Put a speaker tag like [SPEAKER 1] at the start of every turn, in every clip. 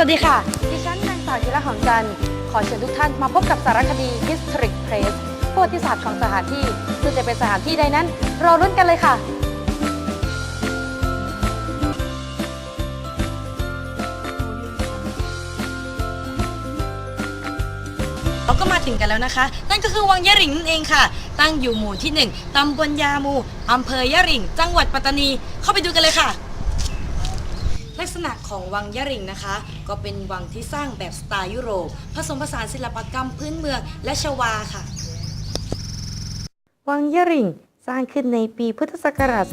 [SPEAKER 1] วัสดีค่ะ ดิฉันนางสาวจิรหอมจันทร์ขอเชิญทุกท่านมาพบกับสารคดี District Place ประวัติศาสตร์ของสถานที่ ซึ่งจะเป็นสถานที่ใดนั้นรอรุ้นกันเลยค่ะ เราก็มาถึงกันแล้วนะคะ นั่นก็คือวังยะหริงนั่นเองค่ะ ตั้งอยู่หมู่ที่ 1 ตำบลยามูอำเภอยะหริง จังหวัดปัตตานี เข้าไปดูกันเลยค่ะ ลักษณะของวังยะริงนะคะ ก็เป็นวังที่สร้างแบบสไตล์ยุโรป ผสมผสานศิลปกรรมพื้นเมืองและชวาค่ะ วังยะริงสร้างขึ้นในปีพุทธศักราช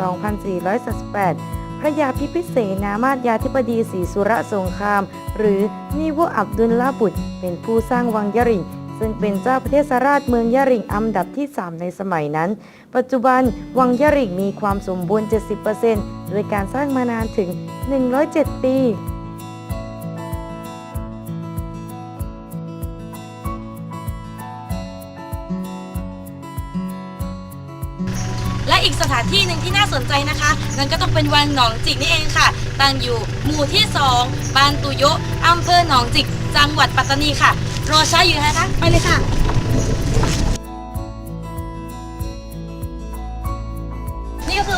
[SPEAKER 1] 2438 พระยาพิพิเศษนามาตยาธิบดีศรีสุรสงคราม หรือนิวอับดุลลาบุตร เป็นผู้สร้างวังยะริงซึ่งเป็นเจ้าประเทศราชเมืองยะริงอันดับที่ 3 ในสมัยนั้น ปัจจุบันวังยะริงมีความสมบูรณ์ 70% โดยการสร้างมานานถึง 107 ปีและอีกสถานที่หนึ่งที่น่าสนใจนะคะ นั่นก็ต้องเป็นวังหนองจิกนี่เองค่ะ ตั้งอยู่หมู่ที่ 2บ้านตุโยอำเภอหนองจิก จังหวัดปัตตานีค่ะ รอช้าอยู่นะคะไปเลยค่ะ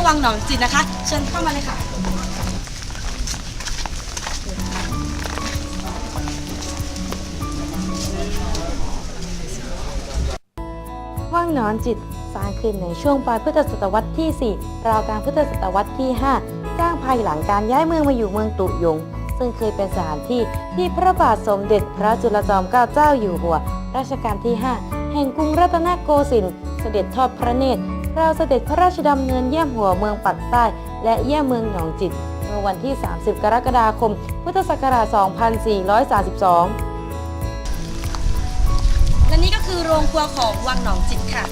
[SPEAKER 1] วังหนองจิกนะคะ เชิญเข้ามาเลยค่ะ ว่างหนอนจิตสร้างขึ้นในช่วงปลายพุทธศตวรรษที่ 4 ราวกลางพุทธศตวรรษที่ 5 สร้างภายหลังการย้ายเมืองมาอยู่เมืองตุยง ซึ่งเคยเป็นสถานที่ที่พระบาทสมเด็จพระจุลจอมเกล้าเจ้าอยู่หัว รัชกาลที่ 5 แห่งกรุงรัตนโกสินทร์เสด็จทอดพระเนตร เราเสด็จพระราชดำเนินเยี่ยมหัวเมืองปักใต้ และเยี่ยมเมืองหนองจิต เมื่อวันที่ 30 กรกฎาคม พุทธศักราช 2432 และนี่ก็คือโรงครัวของวังหนองจิตค่ะ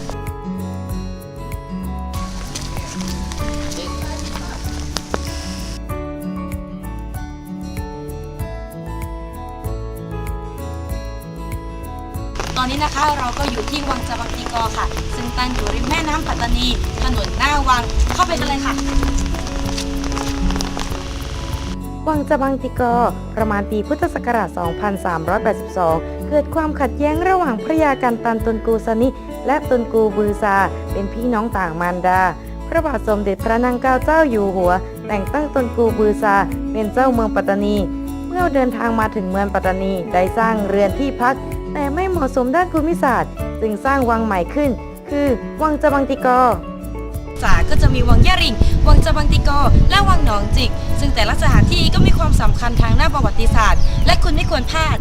[SPEAKER 1] ตอนนี้นะคะเราก็อยู่ที่วังจบังตีกอค่ะ ตั้งอยู่ริมแม่น้ำปัตตานี ถนนหน้าวัง เข้าไปกันเลยค่ะ วังจบังติกอประมาณปีพุทธศักราช 2382 เกิดความขัดแย้งระหว่างพระยากันตันตนกูสนิ และตนกูบือซา เป็นพี่น้องต่างมารดา พระบาทสมเด็จพระนางเกล้าเจ้าอยู่หัว แต่งตั้งตนกูบือซา เป็นเจ้าเมืองปัตตานี เมื่อเดินทางมาถึงเมืองปัตตานีได้สร้างเรือนที่พักแต่ไม่เหมาะสมด้านภูมิศาสตร์ จึงสร้างวังใหม่ขึ้น คือวังจบังติกอสาก็จะมีวังยะริง วังจบังติกอ และวังหนองจิก ซึ่งแต่ละสถานที่ก็มีความสำคัญทางหน้าประวัติศาสตร์ และคุณไม่ควรพลาด